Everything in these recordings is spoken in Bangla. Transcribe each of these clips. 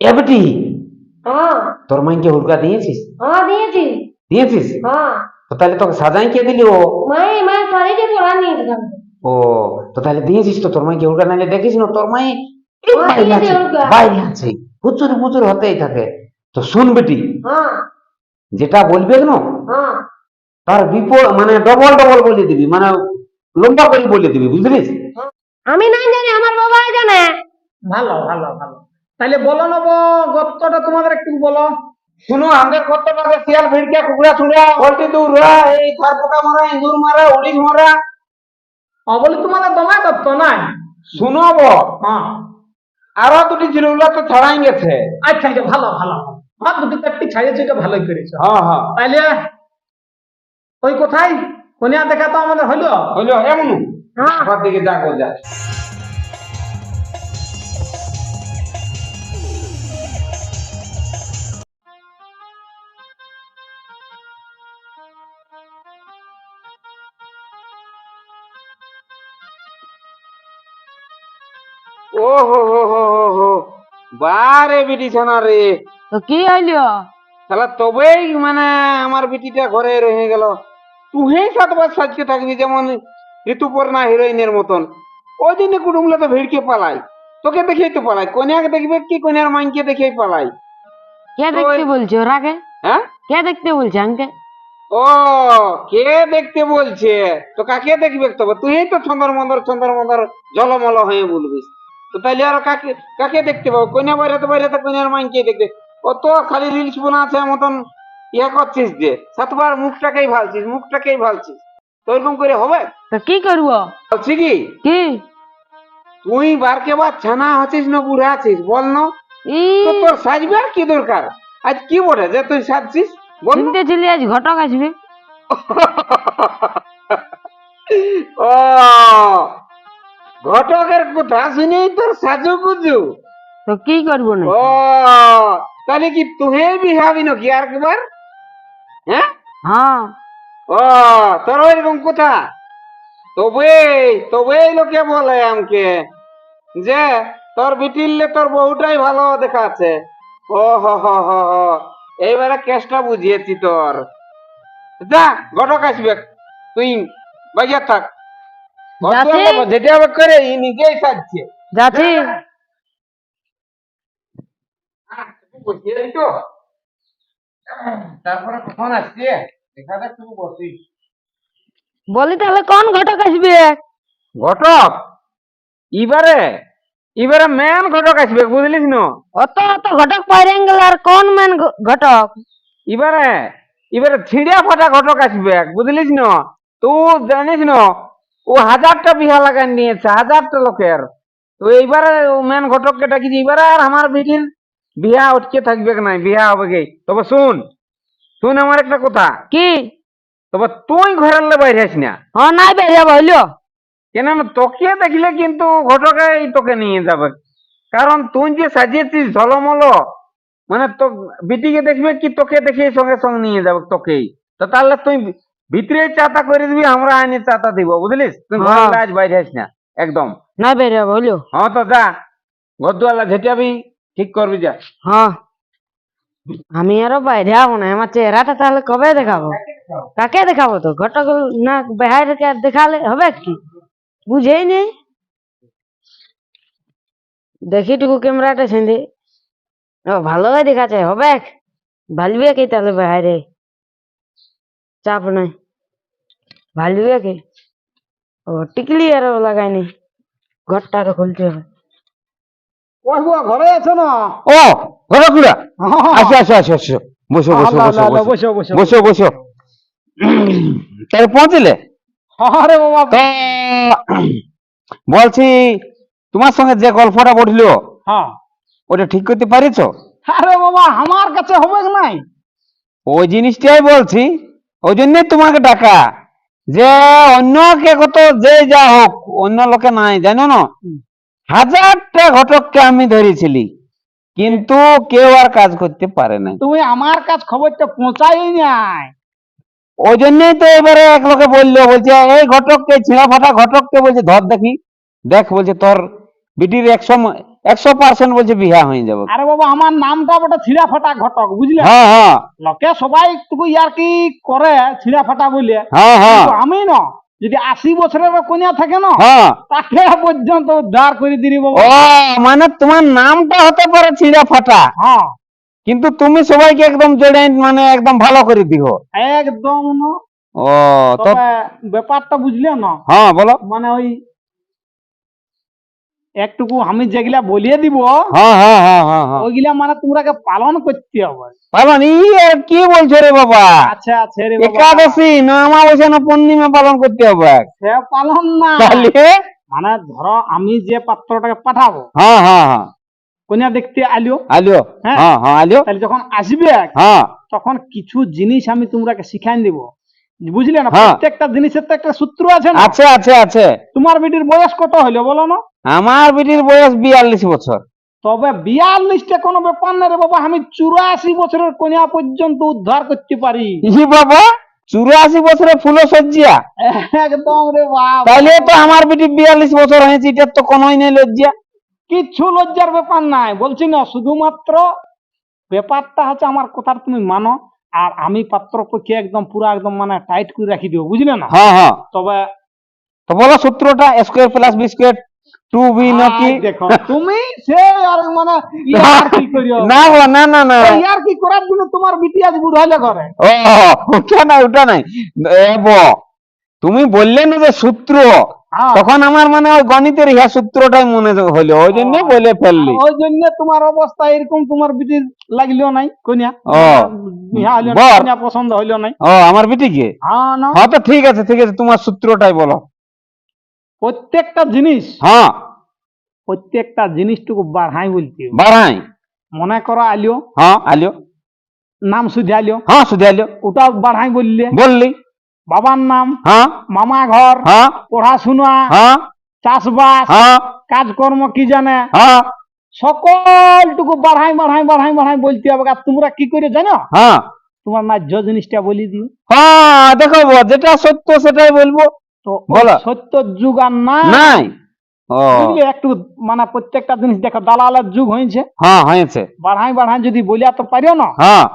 এ বেটি হ্যাঁ তোর মাইকে হুড়কা দিয়েছিস? হ্যাঁ দিয়েছি। দিয়েছিস? হ্যাঁ তো তাহলে তোকে সাজাই কে দিলি? ও ও তো তাহলে দিয়েছিস তো তোর মাইকে হুড়কা নাইলে দেখিস না তোর মাই বাইরে আছে? হতেই থাকে। তো শুন বেটি হ্যাঁ যেটা বলবে না হ্যাঁ তার বিপদ মানে ডবল ডবল বলে দিবি মানে লম্বা করে বলে দিবি বুঝলিস আমি নাই জানি আমার বাবাই জানে। ভালো ভালো ভালো। তাহলে বলো নব গত্তটা তোমাদের একটু বলো। শুনো আমাদের কত শিয়াল ভিড়কে কুকুরা ছুড়া পোল্ট্রি দৌড়া এই থার পোকা মারা ইঁদুর মারা উড়িস মারা। ও বলি তোমাদের দমে দত্ত নাই? শুনো গো হ্যাঁ। আরও দুটি ওগুলো তো ছাড়াই গেছে। আচ্ছা আচ্ছা ভালো ভালো। হ্যাঁ দুটি চারটি ছাড়িয়েছে এটা ভালোই করেছ। হ্যাঁ হ্যাঁ। তাইলে ওই কোথায়? কনিয়া দেখা তো আমাদের হইল হইল এমন হ্যাঁ। আমার দিকে যা যা হো বারে বিটি সোনা রে। তো কি হইল? তাহলে তবেই মানে আমার বিটিটা ঘরে রয়ে গেল। তুই সাতবার সাজকে থাকবি যেমন ঋতুপর্ণা হিরোইনের মতন। ওই জন্য কুটুমগুলো তো ভিড়কে পালাই। তোকে দেখেই তো পালাই। কন্যাকে দেখবে কি কন্যার মাইকে দেখেই পালাই। কে দেখতে বলছো ওরাকে হ্যাঁ? কে দেখতে বলছে আমাকে ও কে দেখতে বলছে? তো কাকে দেখবে তবে? তুই তো ছন্দর মন্দর ছন্দর মন্দর জলমল হয়ে বলবিস তো তাইলে আর কাকে কাকে দেখতে পাবো? কন্যা বাইরে তো বাইরে তো কন্যার মাইকে দেখবে। অত খালি রিলস বানাচ্ছে মতন ইয়া করছিস যে? সাতবার মুখটাকেই ভালছিস মুখটাকেই ভালছিস। তো ওরকম করে হবে? তো কি করব? বলছি কি? কি? তুই বারকে বার ছানা আছিস না বুড়া আছিস? বল না। ই। তো তোর সাজবে আর কি দরকার? আজ কি বটে যে তুই সাজছিস? বল না। শুনতেছিলি আজ ঘটক আসবে। ও। ঘটকের কথা শুনেই তোর সাজু গুজু। তো কি করব না ও তাহলে কি তুহে বিহাবি নাকি আর একবার? হ্যাঁ? হ্যাঁ। ও তোর ওইরকম কথা? তবে তবে লোকে বলে আমাকে যে তোর বিটিললে তোর বহুটাই ভালো দেখাচ্ছে। ও হ হ হ হ। এইবারে কেসটা বুঝিয়েছি তোর। যা ঘটক আসবে। তুই বাজার থাক। যাচ্ছি। যেটা হবে করে ই নিজেই সাজছে। যাচ্ছি। বসিয়ে দিই তো তারপরে কখন আসছে? দেখা যাক তুমি বসিস। বলি তাহলে কোন ঘটক আসবে? ঘটক? এবারে এবারে মেন ঘটক আসবে বুঝলিস না? অত অত ঘটক পাইরে গেল আর কোন মেন ঘটক? এবারে এবারে ছিঁড়ে ফাটা ঘটক আসবে বুঝলিস না? তুই জানিস না ও হাজারটা বিহা লাগান নিয়েছে হাজারটা লোকের। তো এইবারে মেন ঘটককে ডাকিছি এবারে আর আমার বিটির বিয়া উঠকে থাকবে না বিয়া হবে গে তবে শুন শুন আমার একটা কথা। কি? তবে তুই ঘরের লে বাইরে আস না। হ্যাঁ নাই বেরিয়ে বলল কেন না তোকে দেখলে কিন্তু ঘটকাই তোকে নিয়ে যাবে। কারণ তুই যে সাজিয়েছিস ঝলমল মানে তো বিটিকে দেখবে কি তোকে দেখে সঙ্গে সঙ্গে নিয়ে যাবে তোকেই। তো তাহলে তুই ভিতরে চাতা করে দিবি আমরা আইনে চাতা দিব বুঝলিস? তুই ঘরে হ্যাঁ। আজ বাইরে আস না একদম। নাই বেরিয়ে বলল হ্যাঁ তো যা গদ্দুয়ালা ঝেটাবি ঠিক করবি যা। হ্যাঁ। আমি আরও বাইরে যাব না আমার চেহারাটা তাহলে কবে দেখাবো? কাকে দেখাবো? তো? ঘটক না বাইরে দেখালে হবে কি? বুঝেই নেই। দেখি টুকু ক্যামেরাটা ছেঁধে ও ভালোই দেখাচ্ছে হবে? ভালবে কি তাহলে বাইরে? চাপ নাই ভালবে কি ও টিকলি আরও লাগাইনি ঘরটা আরও খুলতে হবে ওই বুয়া ঘরে আছো না ও ঘটকুড়া আসো আসো আসো আসো বসো বসো বসো বসো বসো বসো বসো বসো পৌঁছলে আরে বাবা বলছি তোমার সঙ্গে যে গল্পটা বলল হ্যাঁ ওটা ঠিক করতে পারিছো আরে বাবা আমার কাছে হবে কি নাই ওই জিনিসটাই বলছি ওই জন্যই তোমাকে ডাকা। যে অন্য কে কত যে যা হোক অন্য লোকে নাই জানো না? হাজারটা ঘটককে আমি ধরেছিলি কিন্তু কেউ আর কাজ করতে পারে না তুমি আমার কাছে খবরটা পৌঁছাই নাই। ওই জন্যই তো এবারে এক লোকে বলল বলছে এই ঘটককে ছিঁড়া ফাটা ঘটককে বলছে ধর দেখি দেখ বলছে তোর বিটির একশো একশো পার্সেন্ট বলছে বিহা হয়ে যাবে। আরে বাবা আমার নামটা বটে ছিঁড়া ফাটা ঘটক বুঝলে? হ্যাঁ হ্যাঁ। লোকে সবাই একটু ইয়ার কি করে ছিঁড়া ফাটা বলে? হ্যাঁ হ্যাঁ। আমি না যদি আশি বছরের কন্যা থাকে না হ্যাঁ। তাকে পর্যন্ত উদ্ধার করে দিলি বাবা। ও মানে তোমার নামটা হতে পারে ছিঁড়া ফাটা হ্যাঁ। কিন্তু তুমি সবাইকে একদম জড়ে মানে একদম ভালো করে দিও। একদম না। ও তো ব্যাপারটা বুঝলে না? হ্যাঁ বলো। মানে ওই একটুকু আমি যেগুলা বলিয়ে দিব হ্যাঁ হ্যাঁ হ্যাঁ ওইগুলা মানে তোমরাকে পালন করতে হবে। পালন ই আর কি বলছো রে বাবা? আচ্ছা আচ্ছা রে বাবা। একাদশী না অমাবস্যা না পূর্ণিমা পালন করতে হবে। সে পালন না। তাহলে? মানে ধরো আমি যে পাত্রটাকে পাঠাবো হ্যাঁ হ্যাঁ হ্যাঁ। কন্যা দেখতে আলিও আলিও হ্যাঁ। হ্যাঁ হ্যাঁ আলিও তাহলে যখন আসবে হ্যাঁ। তখন কিছু জিনিস আমি তোমরাকে শিখাই দিব। বুঝলে না? হ্যাঁ। প্রত্যেকটা জিনিসের তো একটা সূত্র আছে না? আছে আছে আছে। তোমার বেটির বয়স কত হলো বলো না? আমার বিটির বয়স বিয়াল্লিশ বছর। তবে বিয়াল্লিশটা কোনো ব্যাপার না রে বাবা আমি চুরাশি বছরের কন্যা পর্যন্ত উদ্ধার করতে পারি। বাবা চুরাশি বছরে ফুলো সজ্জিয়া। একদম রে বাবা তাইলে তো আমার বিটি বিয়াল্লিশ বছর হয়েছে এটার তো কোনোই নেই লজ্জা। কিচ্ছু লজ্জার ব্যাপার নাই। বলছি না শুধুমাত্র ব্যাপারটা হচ্ছে আমার কথার তুমি মানো। আর আমি পাত্র পক্ষে একদম পুরো একদম মানে টাইট করে রাখি দিব বুঝলে না? হ্যাঁ হ্যাঁ। তবে তো বলো সূত্রটা square plus B square two B নাকি দেখো তুমি সে আর মানে ইয়ার কি করিও? না না না না ইয়ার কি করার জন্য তোমার বিটি আজ বুড়াইলে করে ও ওটা নাই ওটা নাই। এ বো, তুমি বললে না যে সূত্র। তখন আমার মানে ওই গণিতের ইহা সূত্রটাই মনে হলো ওই জন্য বলে ফেললি। ওই জন্য তোমার অবস্থা এরকম তোমার বিটির লাগল নাই কন্যা ও, ইহা হইল পছন্দ হইল নাই। ও আমার বিটিকে হ্যাঁ না। হ্যাঁ তো ঠিক আছে ঠিক আছে তোমার সূত্রটাই বলো। প্রত্যেকটা জিনিস হ্যাঁ। প্রত্যেকটা জিনিসটুকু বাড়াই বলতে। বাড়াই। মনে করো আলিও হ্যাঁ আলিও নাম শুধু আলিও হ্যাঁ শুধু আলিও ওটা বাড়াই বললে। বললি। বাবার নাম হ্যাঁ? মামা ঘর হ্যাঁ? পড়াশোনা হ্যাঁ? চাষবাস হ্যাঁ? কাজকর্ম কি জানে? হ্যাঁ? সকলটুকু বাড়াই বাড়াই বাড়াই বাড়াই বলতে হবে। আর তোমরা কি করে জানো? হ্যাঁ? তোমার ন্যায্য জিনিসটা বলি দিও। হ্যাঁ দেখো যেটা সত্য সেটাই বলব। তো বলো। সত্য যুগ আর না নাই? একটু মানে প্রত্যেকটা জিনিস দেখো দালালের যুগ হয়েছে। হ্যাঁ হয়েছে। বাড়াই বাড়াই যদি বলিয়া তো পারিও না। হ্যাঁ।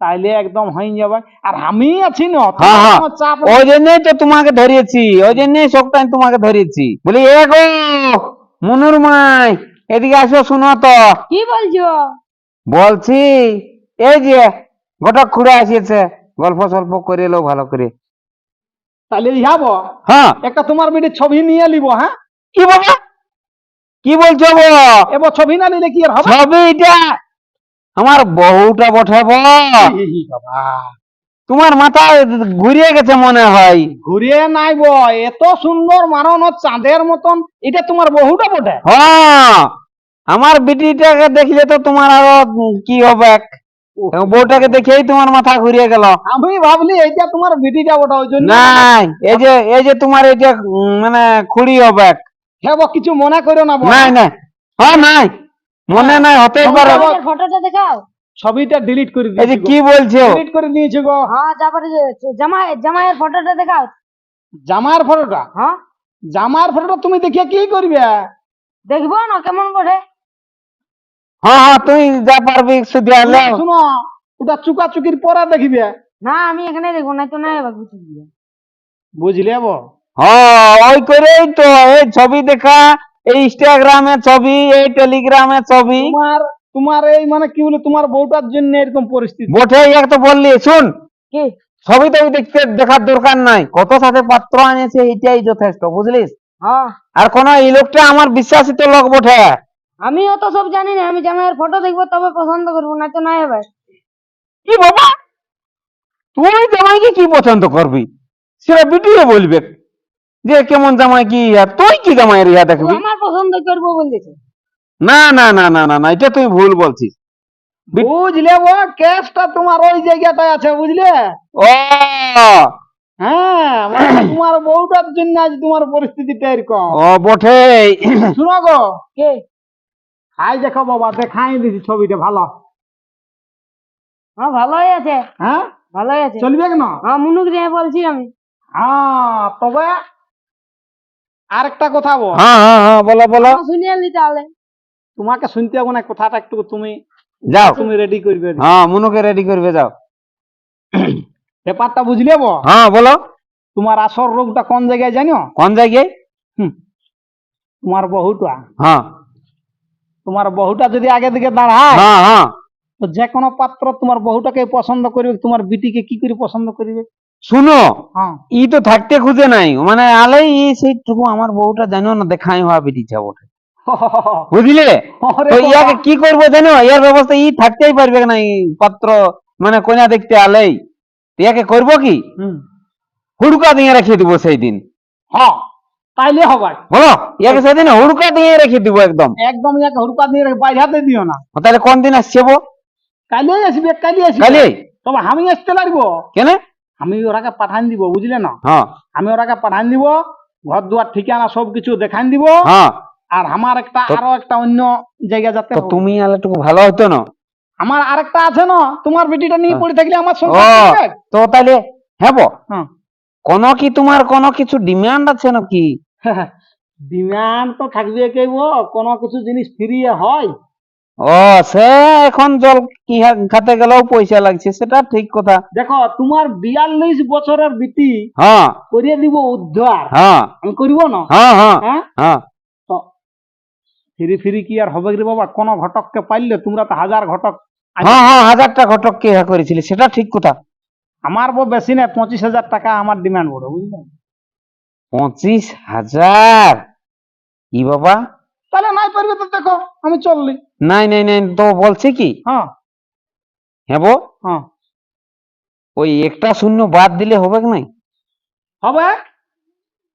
তাইলে একদম হয়ে যাবে। আর আমি আছি না হ্যাঁ হ্যাঁ। কোনো চাপ ওই জন্যই তো তোমাকে ধরিয়েছি ওই জন্যই সবটা তোমাকে ধরিয়েছি। বলি এ গো মনুর মাই এদিকে আসো শুনো তো। কি বলছো? বলছি এই যে ঘটক খুঁড়ে আসিয়েছে গল্প সল্প করে এলো ভালো করে। তাহলে যাব হ্যাঁ। একটা তোমার বেটির ছবি নিয়ে নিব হ্যাঁ? কি বাবা কি বলছো গো এবার ছবি না নিলে কি আর হবে? ছবিটা আমার বহুটা বটে বাবা। তোমার মাথা ঘুরিয়ে গেছে মনে হয়। ঘুরিয়ে নাই বো এত সুন্দর মারণ চাঁদের মতন এটা তোমার বহুটা বটে? হ্যাঁ আমার বিটিটাকে দেখলে তো তোমার আরও কি হবে? বউটাকে দেখেই তোমার মাথা ঘুরিয়ে গেল। আমি ভাবলি এইটা তোমার বিটিটা বটে ওই জন্য নাই এই যে এই যে তোমার এই যে মানে খুঁড়ি হবে। হ্যাঁ বো, কিছু মনে করো না। নাই নাই। হ্যাঁ নাই। মনে নাই হতেই পারে। ফটোটা দেখাও। ছবিটা ডিলিট করে এই যে দিয়েছি কি বলছো ডিলিট করে দিয়েছি গো। হ্যাঁ তারপরে যে- জামাই ফটোটা দেখাও। জামার ফটোটা? হ্যাঁ। জামার ফটোটা তুমি দেখিয়ে কি করবে? দেখব না কেমন করে? হ্যাঁ হ্যাঁ তুই যা পারবি শুধু আলো শুনো ওটা চুকা চুকির পরে দেখবে। না আমি এখানে দেখব না তো কিছু দিয়ে বুঝলে হ্যাঁ ওই করেই তো এই ছবি দেখা। এই ইনস্টাগ্রামে ছবি এই টেলিগ্রামে ছবি। তোমার তোমার এই মানে কি বলে তোমার বউটার জন্য এরকম পরিস্থিতি। বটে এক তো বললি শুন। কি? ছবি তো দেখতে দেখার দরকার নাই। কত সাথে পাত্র আনেছে এটাই যথেষ্ট বুঝলিস? হ্যাঁ। আর কোন এই লোকটা আমার বিশ্বাসিত লোক বটে। আমি অত সব জানি না আমি জামাইয়ের ফটো দেখব তবে পছন্দ করব না তো নাই হবে কি বাবা? তুই জামাইকে কি পছন্দ করবি? সেটা ভিডিও বলবে। যে কেমন জামাই কি তুই কি জামাইয়ের ইয়া ও দেখবি? আমার পছন্দ করব বলেছে না না না না না না এটা তুই ভুল বলছিস। বুঝলে বো কেসটা তোমার ওই জায়গাটায় আছে বুঝলে? ও! হ্যাঁ মানে তোমার বউটার জন্য আজ তোমার পরিস্থিতিটা এরকম। ও বটে। শুনো গো কে? হাই দেখো বাবা দেখাই দিছি ছবিটা ভালো। হ্যাঁ ভালোই আছে। হ্যাঁ? ভালোই আছে। চলবে না হ্যাঁ মুনুক দিয়ে বলছি আমি। হ্যাঁ তবে আর একটা কথা বল। হ্যাঁ হ্যাঁ হ্যাঁ বলো বলো। শুনিয়ে নি তাহলে। তোমাকে শুনতে হবে না কথাটা একটু তুমি যাও। তুমি রেডি করবে। হ্যাঁ মনুকে রেডি করবে যাও। ব্যাপারটা বুঝলে বো হ্যাঁ বলো। তোমার আসর রোগটা কোন জায়গায় জানো? কোন জায়গায়? হুম, তোমার বহুটা। হ্যাঁ। তোমার বহুটা যদি আগে দিকে দাঁড়ায় হ্যাঁ হ্যাঁ। তো যে কোনো পাত্র তোমার বহুটাকে পছন্দ করবে তোমার বিটিকে কি করে পছন্দ করবে? শুনো হ্যাঁ। ই তো থাকতে খুঁজে নাই। মানে আলেই ই সেইটুকু আমার বউটা জানো না দেখাই হওয়া বটে। বুঝলে? তো ইয়াকে কি করব জানো? ইয়ার ব্যবস্থা ই থাকতেই পারবে না পাত্র মানে কন্যা দেখতে আলেই। ইয়াকে করব কি? হুড়কা দিয়ে রেখে দিব সেই দিন হ্যাঁ তাইলে হবে বলো ইয়াকে সেদিন হুড়কা দিয়ে রেখে দিব একদম। একদম এক হুড়কা দিয়ে রেখে বাইরে দিও না। তাহলে কোন দিন আসছে কালি আসবে কালি আসবে। কালি তবে আমি আসতে লাগবো। কেন? আমি ওরাকে পাঠান দিব বুঝলে না? হ্যাঁ। আমি ওরাকে পাঠান দিব ঘর দুয়ার ঠিকানা সব কিছু দেখান দিব। হ্যাঁ। আর আমার একটা আরও একটা অন্য জায়গা যাতে তুমি আলে ভালো হতো না? আমার আরেকটা আছে না? তোমার বেটিটা নিয়ে হ্যাঁ। পড়ে থাকলে আমার চলবে? তো তাহলে হ্যাঁ কোন কি তোমার কোন কিছু ডিমান্ড আছে নাকি? ডিমান্ড তো থাকবে কেব কোনো কিছু জিনিস ফ্রি হয়? ও সে এখন জল কি খাতে গেলেও পয়সা লাগছে সেটা ঠিক কথা। দেখো তোমার বিয়াল্লিশ বছরের বিটি হ্যাঁ। করিয়ে দিব উদ্ধার। হ্যাঁ। আমি করিব না? হ্যাঁ হ্যাঁ। হ্যাঁ? হ্যাঁ। ফিরি ফিরি কি আর হবে রে বাবা? কোন ঘটককে পাইলে তোমরা তো হাজার ঘটক হ্যাঁ হ্যাঁ হাজারটা ঘটক কে ইহা করেছিলি সেটা ঠিক কথা। আমার বউ বেশি না পঁচিশ হাজার টাকা আমার ডিমান্ড বড় বুঝলে? পঁচিশ হাজার? কি বাবা তাহলে নাই পারবে তো দেখো আমি চললি। নাই নাই নাই তো বলছে কি? হ্যাঁ। হ্যাঁ বো হ্যাঁ। ওই একটা শূন্য বাদ দিলে হবে কি নাই? হবে?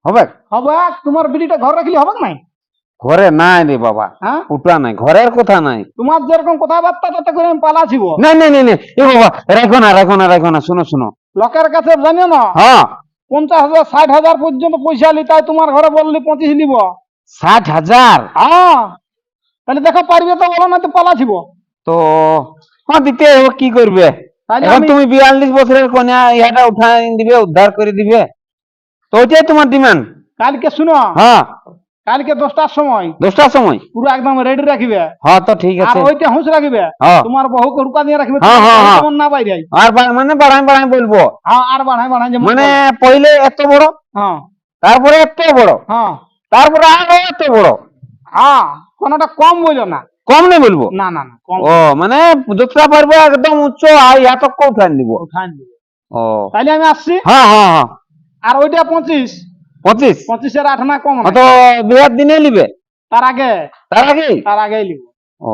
হবে? হবে? তোমার বিটিটা ঘর রাখলে হবে নাই? ঘরে নাই রে বাবা। হ্যাঁ? ওটা নাই ঘরের কথা নাই। তোমার যেরকম কথাবার্তা তাতে করে আমি পালাছিব নাই নাই নাই নাই। এ বাবা রাখো না রাখো না রাখো না শোনো শোনো। লোকের কাছে জানিও না? হ্যাঁ। পঞ্চাশ হাজার ষাট হাজার পর্যন্ত পয়সা লি তাই তোমার ঘরে বললি পঁচিশ নিব ষাট হাজার? হ্যাঁ। তাহলে দেখো পারবে তো বলো না তো পালাছিব তো হ্যাঁ দিতে হবে কি করবে? এখন তুমি বিয়াল্লিশ বছরের কন্যা ইহাটা দিবে উদ্ধার করে দিবে। তো ওইটাই তোমার ডিমান্ড কালকে শুনো। হ্যাঁ। কালকে দশটার সময়। দশটার সময়? পুরো একদম রেডি রাখিবে। হ্যাঁ তো ঠিক আর ওইটা হুঁশ রাখিবে। হ্যাঁ। তোমার বহুকে রুকা দিয়ে রাখবে। হ্যাঁ, হ্যাঁ, হ্যাঁ। না বাইরে আর মানে বাড়াই বাড়াই বলব। আর বাড়াই বাড়াই মানে। পहिले এত বড়? হ্যাঁ। তারপরে এত বড়? হ্যাঁ। তারপরে আরও এত বড়? হ্যাঁ কোনটা কম বলল না। কম নেই বলব? না না না কম ও মানে যতটা পারবে একদম উচ্চ আর এত উঠান দিব। উঠান দিবে। ও। তাইলে আমি আসছি? হ্যাঁ হ্যাঁ হ্যাঁ। আর ওইটা পঁচিশ। পঁচিশ? পঁচিশের আট না কম না অত দিনে নিবে? তার আগে? তার আগে তার আগেই লিব ও।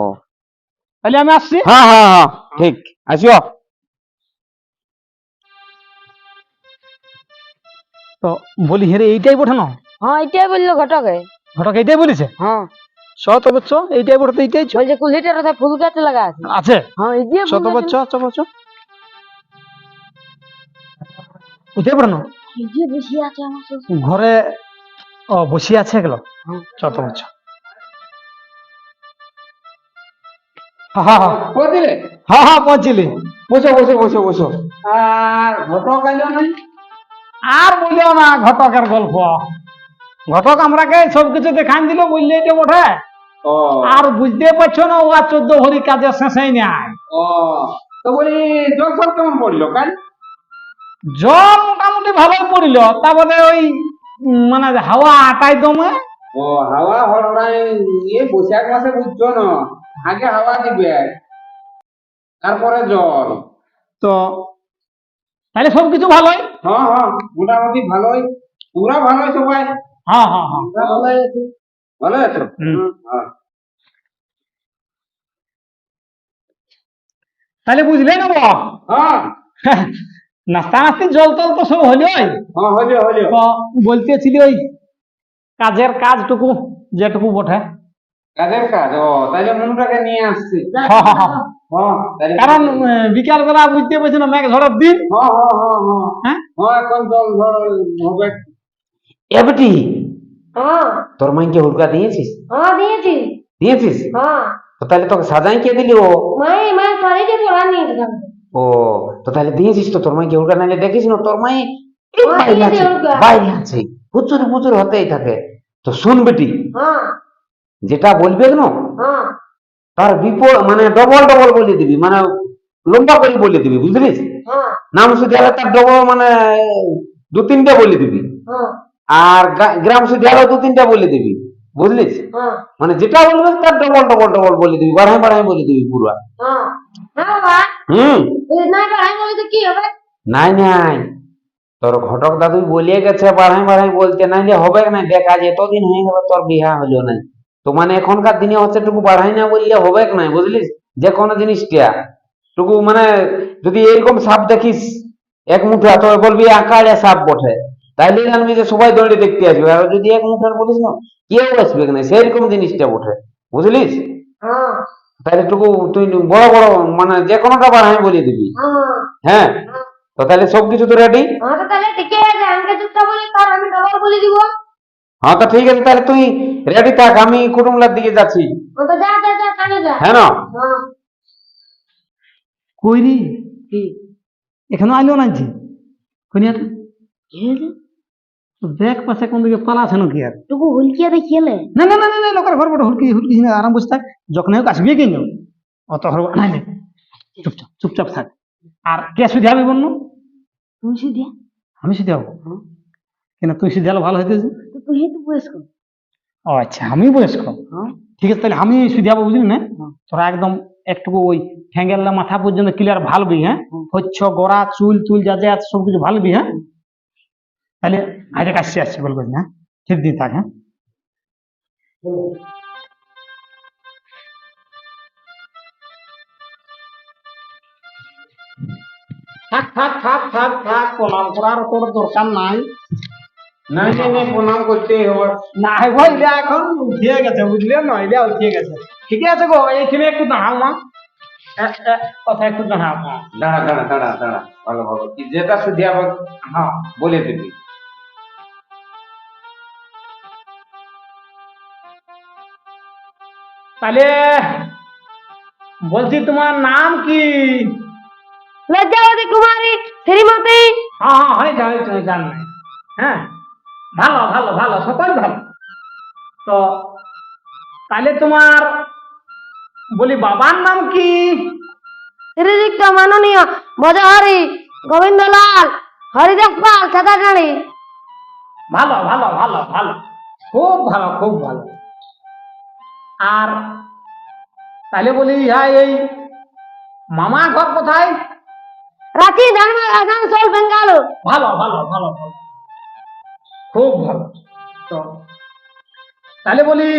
তাহলে আমি আসছি? হ্যাঁ হ্যাঁ হ্যাঁ ঠিক। আসিও। তো বলি হেরে এইটাই পাঠানো হ্যাঁ এটাই বলল ঘটকে ঘটক এইটাই বলেছে? হ্যাঁ। চ এইটাই বলতে এইটাই বলছে কুলিটার কথা ফুল গাছ লাগা আছে। আছে? হ্যাঁ এই দিয়ে চ চ এইটাই এই যে আছে আমার ঘরে ও বসে আছে এগুলো? হ্যাঁ। চ তবে হ্যাঁ হ্যাঁ হ্যাঁ হ্যাঁ হ্যাঁ পৌঁছিলি। বসো বসো বসো বসো। আর ঘটক আর বলিও না ঘটকের গল্প। ঘটক আমরাকে সবকিছু দেখান দিল বুঝলে এটা বটে। ও। আর বুঝতে পারছ না ওয়া চোদ্দ ভরি কাজে শেষেই নাই। ও তো বলি জল ফল কেমন পড়ল কাল? জল মোটামুটি ভালোই পড়িল তারপরে ওই মানে হাওয়া আটাই দমে। ও হাওয়া হরড়াই এ বৈশাখ মাসে বুঝছ না? আগে হাওয়া দিবে তারপরে জল। তো তাহলে সবকিছু ভালোই? হ্যাঁ হ্যাঁ মোটামুটি ভালোই পুরা ভালোই সবাই। হ্যাঁ হ্যাঁ হ্যাঁ। ভালো আছো। হ্যাঁ। তাহলে বুঝলে না বাবা? হ্যাঁ। নাস্তা নাস্তি জল টল তো সব হলোই হ্যাঁ বলতেছিলি ওই কাজের কাজটুকু যেটুকু বটে। কাজের কাজ? ও তাইলে মনুটাকে নিয়ে আসছি। কারণ বিকাল বেলা বুঝতে পারছি না মেঘ ঝড়ের দিন। হ্যাঁ এখন জল ধর হবে এ বেটি হ্যাঁ। তোর মাইকে হুড়কা দিয়েছিস? হ্যাঁ দিয়েছি। দিয়েছিস? হ্যাঁ। তো তাহলে তোকে সাজাই কে দিলি ও? ও তো তাহলে দিয়েছিস তো তোর মাইকে হুড়কা নাইলে দেখিস না তোর মাই বাইরে আছে? হুচুর পুচুর হতেই থাকে। তো শুন বেটি হ্যাঁ। যেটা বলবে না হ্যাঁ। তার বিপদ মানে ডবল ডবল বলে দিবি মানে লম্বা করে বলে দিবি বুঝলিস নাম শুধু তার ডবল মানে দু তিনটা বলে দিবি। আর গ্রাম শুধু হলে দু তিনটা বলে দিবি বুঝলিস? হ্যাঁ। মানে যেটা বলবে তার ডবল ডবল ডবল বলে দিবি বাড়াই বাড়াই বলে দিবি পুরো। হ্যাঁ। হ্যাঁ হুম। নাই বাড়াই কি নাই নাই। তোর ঘটক দাদু বলিয়ে গেছে বাড়াই বাড়াই বলতে নাই যে হবে না দেখ আজ এতদিন হয়ে গেল তোর বিহা হলো না তো মানে এখনকার দিনে হচ্ছে টুকু বাড়াই না বললে হবে না বুঝলিস? যে কোনো জিনিসটা। টুকু মানে যদি এরকম সাপ দেখিস এক মুঠা তো বলবি আকারে সাপ বটে। তাইলে জানবি যে সবাই দৌড়ে দেখতে আসবে আর যদি এক মুঠার বলিস না কেউ আসবে না সেরকম জিনিসটা বটে বুঝলিস? হ্যাঁ। তাহলে টুকু তুই বড় বড় মানে যে কোনোটা বাড়াই বলে দিবি। হ্যাঁ। হ্যাঁ? তো তাহলে সব কিছু তো রেডি হ্যাঁ তো তাহলে ঠিকই আছে আমাকে চুপটা বলি তার আমি ডবল বলে হ্যাঁ তো ঠিক আছে তাহলে তুই রেডি থাক আমি কুটুমলার দিকে যাচ্ছি। ও তো যা যা যা কানে যা। হ্যাঁ না? কই রে? এখানে আইলো না জি কোনিয়া দেখ পাশে কোন দিকে পালাছে নাকি আর? টুকু হুলকিয়া দেখিয়েলে? না না না না, না লোকের ঘর বড় হুলকি হুলকি না আরাম বসে থাক। যখন হোক আসবি কেন অত ঘর নাই চুপচাপ চুপচাপ থাক। আর কে সুধে হবে বন্য তুই সিধে আমি সুধে হব কেন তুই সুধে হলে ভালো হইতেছে তুই তো বয়স্ক। ও আচ্ছা আমি বয়স্ক। ঠিক আছে তাহলে আমি সুধে হব বুঝলি না? তোরা একদম একটুকু ওই ঠ্যাঙ্গেল্লা মাথা পর্যন্ত ক্লিয়ার ভালবি হ্যাঁ? হচ্ছ গড়া চুল তুল যা যা আছে সবকিছু ভালবি হ্যাঁ? তাহলে আজকে আসছি আসছি বলব না। ঠিক দিন থাক হ্যাঁ। থাক থাক থাক থাক থাক প্রণাম করার তোর দরকার নাই। প্রণাম করতেই হবে। না এখন উঠিয়ে গেছে বুঝলে? নইলে উঠিয়ে গেছে। ঠিক আছে গো এইখানে একটু দাঁড়াও এ- কথা একটু দাঁড়াও। দাঁড়া দাঁড়া দাঁড়া দাঁড়া ভালো ভালো। যেটা শুধু আবার হ্যাঁ বলে দিবি। তাহলে বলছি তোমার নাম কি? লজ্জাবতী কুমারী শ্রীমতী। হ্যাঁ হ্যাঁ হয়েছে হয়েছে জান নাই। হ্যাঁ ভালো ভালো ভালো সকল ভালো। তো তাহলে তোমার বলি বাবার নাম কি? শ্রীযুক্ত মাননীয় ভজহরি গোবিন্দলাল হরিদাস পাল সাদাগাড়ি ভালো ভালো ভালো ভালো। খুব ভালো খুব ভালো। আর তাহলে বলি হ্যাঁ এই মামা ঘর কোথায়? রাঁচি আসানসোল ভালো ভালো ভালো ভালো। খুব ভালো। তো তাহলে বলি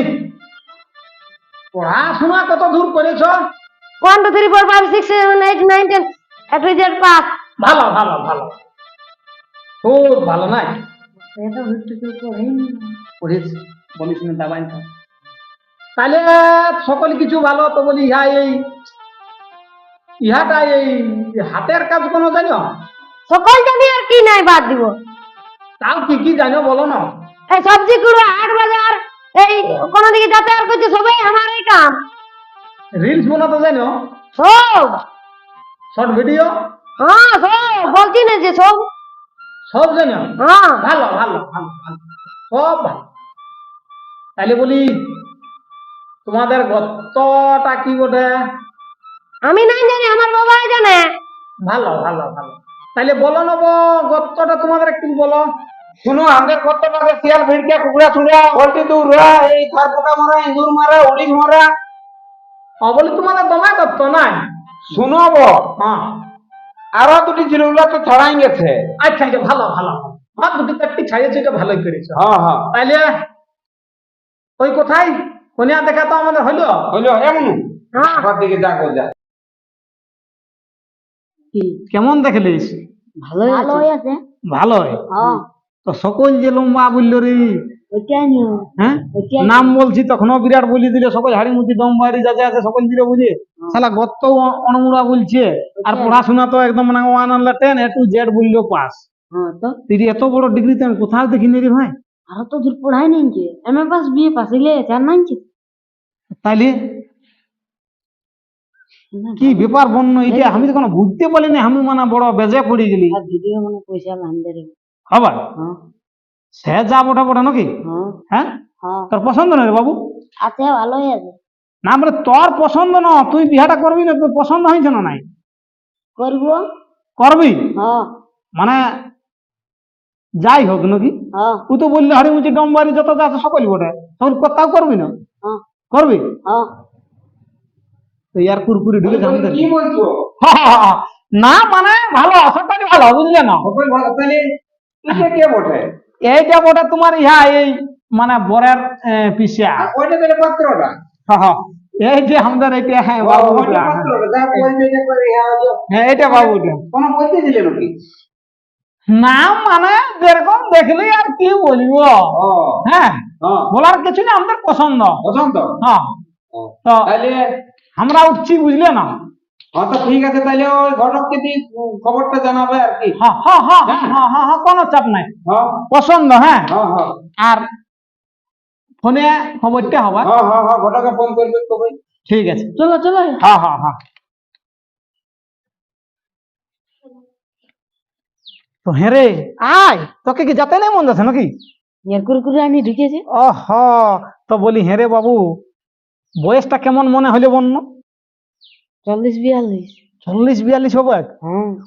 পড়াশোনা কত দূর করেছ? One two three four five six seven eight nine ten eight pass. ভালো ভালো ভালো। খুব ভালো নাই? পড়িস বলিস না দাবাই না তাহলে সকল কিছু ভালো তো বলি ইহা এই ইহাটা এই হাতের কাজ কোনো জানো? সকল জানি আর কি নাই বাদ দিব? তাও কি কি জানো বলো না? এই সবজি কুড়া হাট বাজার এই কোন দিকে যাতায়াত করছে সবাই আমার এই কাম। রিলস বানাতে জানো? সব। শর্ট ভিডিও হ্যাঁ সব বলছি না যে সব। সব জানো? হ্যাঁ। ভালো ভালো ভালো ভালো সব ভালো। তাহলে বলি তোমাদের গত্তটা কি বটে? আমি নাই জানি আমার বাবাই জানে। ভালো ভালো ভালো। তাহলে বলো নেব গত্তটা তোমাদের একটু বলো। শুনো আমাদের কত টাকা শিয়াল ভিড়কে কুকুরা ছুড়া পোল্ট্রি দৌড়া এই থার পোকা মারা ইঁদুর মারা উড়িস মারা। ও বলি তোমাদের দমে গত্ত নাই? শুনো বো, হ্যাঁ। আরও দুটি ওগুলা তো ছড়াই গেছে। আচ্ছা আচ্ছা ভালো ভালো। আমার দুটি চারটি ছাড়িয়েছে এটা ভালোই করেছে। হ্যাঁ হ্যাঁ। তাইলে ওই কোথায়? কনিয়া দেখা তো আমাদের হইল। হইল এমন হ্যাঁ। ঘর দিকে যা কর যা। কেমন দেখলিস? ভালো ভালোই আছে। ভালোই? হ্যাঁ। তো সকল যে লম্বা বলল রে। হ্যাঁ? নাম বলছি তখনও বিরাট বলি দিলে সকল হাড়ি মুচি দম বাড়ি যা যা আছে সকল দিলে বুঝে। শালা গত অনমুরা বলছে। আর পড়াশোনা তো একদম মানে ওয়ান আনলা টেন এ টু জেড বলল পাস হ্যাঁ তুই এত বড় ডিগ্রি তো আমি কোথাও দেখিনি রে ভাই। আরও তো দূর পড়াই নাই যে। M A pass BA pass এলে চার নাই তাইলে? কি ব্যাপার বন্য? এটা আমি তো কোনো বুঝতে পারিনি আমি মানে বড় বেজে পড়ে গেলি। ভিডিও মানে পয়সা লান দে রে হবার হ্যাঁ সে যা বটে বটে নাকি? হ্যাঁ তোর পছন্দ নয় রে বাবু? আছে ভালোই আছে। না বলে তোর পছন্দ ন তুই বিহাটা করবি না? তোর পছন্দ হয়েছে না নাই? করব করবি মানে যাই হোক নাকি? হ্যাঁ। তুই তো বললি হাড়ি মুচি ডমবারি যত আছে সকল বটে। তখন কোথাও করবি না? হ্যাঁ। করবি? হ্যাঁ। তো ইয়ার কুরকুরি ঢুকে কি বলছো? না মানে ভালো ভালো বুঝলে না? তাহলে কে বটে? এইটা বটে তোমার ইহা এই মানে বরের পিসা আর ওইটা তাহলে পাত্রটা? এই যে আমাদের হ্যাঁ ও, এটা করে হ্যাঁ হ্যাঁ বাবুটা। কোনো বলতে দিলে নাকি? না মানে যেরকম দেখলি আর কি বলব? হ্যাঁ বলার কিছু না আমাদের পছন্দ। পছন্দ? হ্যাঁ। তো তাহলে আমরা উঠছি বুঝলে না? হ্যাঁ তো ঠিক আছে তাহলে ওই ঘটককে দিয়ে খবরটা জানাবে আর কি। হ্যাঁ হ্যাঁ হ্যাঁ হ্যাঁ হ্যাঁ। হ্যাঁ হ্যাঁ কোনো চাপ নাই। পছন্দ হ্যাঁ। আর ফোনে খবরটা হবে। হ্যাঁ হ্যাঁ হ্যাঁ ঘটকে ফোন করবে ঠিক আছে। চলো চলো। হ্যাঁ হ্যাঁ হ্যাঁ। তো হ্যাঁ রে আয় তোকে কি যাতে নাই মন যাচ্ছে নাকি? ইয়ার কুরকুরে আনি ঢুকেছে। ওহ তো বলি হ্যাঁ রে বাবু বয়সটা কেমন মনে হইলে বন্য? চল্লিশ বিয়াল্লিশ। চল্লিশ বিয়াল্লিশ হবে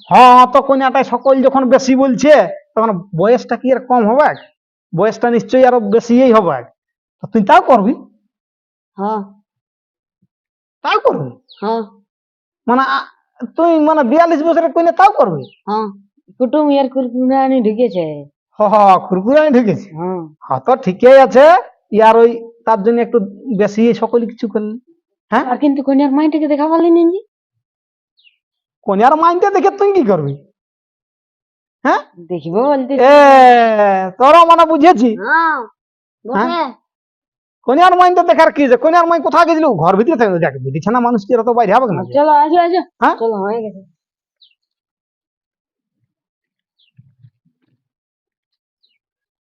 হ্যাঁ তো কন্যাটাই সকল যখন বেশি বলছে তখন বয়সটা কি আর কম হবে বয়সটা নিশ্চয়ই আরও বেশিই হবে তো তুই তাও করবি? হ্যাঁ। তাও করবি? হ্যাঁ। মানে তুই মানে বিয়াল্লিশ বছরের কইলে তাও করবি? হ্যাঁ। কুটুম ইয়ার কুরকুরে আনি ঢুকেছে হ হ খুরকুরে ঢুকেছি। হ্যাঁ। হ্যাঁ তো ঠিকই আছে ইয়ার ওই তার জন্য একটু বেশি সকল কিছু করলি। হ্যাঁ? আর কিন্তু কন্যার দেখা পারলি না জি কন্যার দেখে তুই কি করবি? হ্যাঁ? দেখিব বলতে। এ তোরা মানে বুঝেছি। হ্যাঁ কন্যার মাইন্ডে দেখার কি যে কন্যার মাইন্ড কোথায় গেছিল? ঘর ভিতরে থাকে যাকে বিটিছানা মানুষ কি তো বাইরে হবে না চলো আসো আসো হ্যাঁ? চলো হয়ে গেছে।